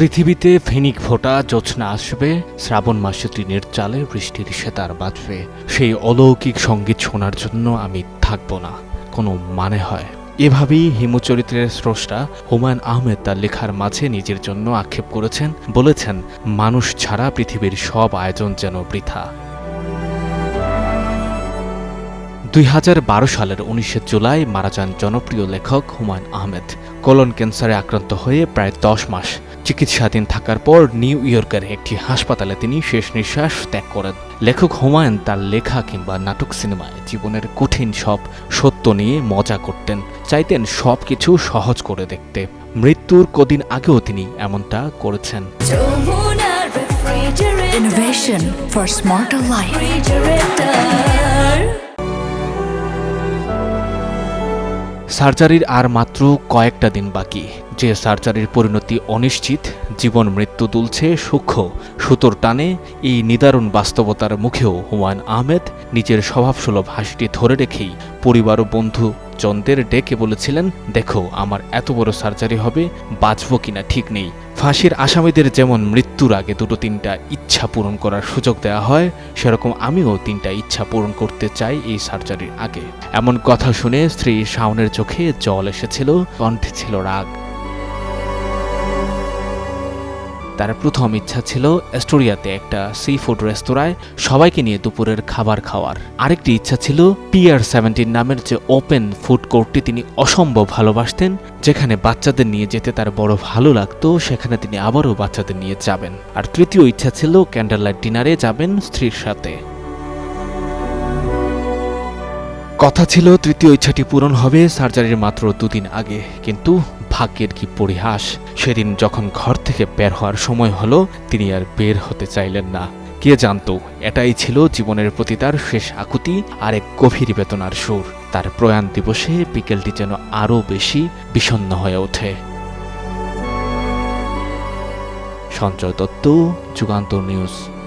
পৃথিবীতে ফেনিক ফোটা জোছনা আসবে, শ্রাবণ মাসে টিনের চালে বৃষ্টির সেতার বাজবে। সেই অলৌকিক সংগীত শোনার জন্য আমি থাকব না, কোনো মানে হয়। এভাবেই হিমচরিত্রের স্রষ্টা হুমায়ুন আহমেদ তার লেখার মাঝে নিজের জন্য আক্ষেপ করেছেন, বলেছেন, মানুষ ছাড়া পৃথিবীর সব আয়োজন যেন বৃথা। দুই হাজার বারো সালের উনিশে জুলাই মারা যান জনপ্রিয় লেখক হুমায়ুন আহমেদ। কোলন ক্যান্সারে আক্রান্ত হয়ে প্রায় দশ মাস চিকিৎসাধীন থাকার পর নিউ ইয়র্কের একটি হাসপাতালে তিনি শেষ নিঃশ্বাস ত্যাগ করেন। লেখক হুমায়ুন তার লেখা কিংবা নাটক সিনেমায় জীবনের কঠিন সব সত্য নিয়ে মজা করতেন। চাইতেন সব কিছু সহজ করে দেখতে। মৃত্যুর কদিন আগেও তিনি এমনটা করেছেন। Innovation for smarter life. সার্জারির আর মাত্র কয়েকটা দিন বাকি। যে সার্জারির পরিণতি অনিশ্চিত, জীবন মৃত্যু তুলছে সূক্ষ্ম। সুতোর টানে এই নিদারুণ বাস্তবতার মুখেও হুমায়ুন আহমেদ নিজের স্বভাবসুলভ হাসিটি ধরে রেখেই পরিবার ও বন্ধু জনদের ডেকে বলেছিলেন, দেখো, আমার এত বড় সার্জারি হবে, বাঁচব কিনা ঠিক নেই। ফাঁসির আসামিদের যেমন মৃত্যুর আগে দুটো তিনটা ইচ্ছা পূরণ করার সুযোগ দেওয়া হয়, সেরকম আমিও তিনটা ইচ্ছা পূরণ করতে চাই এই সার্জারির আগে। এমন কথা শুনে স্ত্রী শাওনের চোখে জল এসেছিল, কণ্ঠে ছিল রাগ। তার প্রথম ইচ্ছা ছিল অ্যাস্টোরিয়াতে একটা সি ফুড রেস্তোরাঁয় সবাইকে নিয়ে দুপুরের খাবার খাওয়ার। আরেকটি ইচ্ছা ছিল পিআর সেভেন্টিন নামের যে ওপেন ফুড কোর্টটি তিনি অসম্ভব ভালোবাসতেন, যেখানে বাচ্চাদের নিয়ে যেতে তার বড় ভালো লাগতো, সেখানে তিনি আবারও বাচ্চাদের নিয়ে যাবেন। আর তৃতীয় ইচ্ছা ছিল ক্যান্ডেল লাইট ডিনারে যাবেন স্ত্রীর সাথে। কথা ছিল তৃতীয় ইচ্ছাটি পূরণ হবে সার্জারির মাত্র দুদিন আগে, কিন্তু ভাগ্যের কি পরিহাস? সেদিন যখন ঘর থেকে বের হওয়ার সময় হলো, তিনি আর বের হতে চাইলেন না। কে জানতো, এটাই ছিল জীবনের প্রতি তার শেষ আকুতি আর এক গভীর বেতনার সুর। তার প্রয়াণ দিবসে বিকেলটি যেন আরও বেশি বিষণ্ণ হয়ে ওঠে। সঞ্জয় দত্ত, যুগান্তর নিউজ।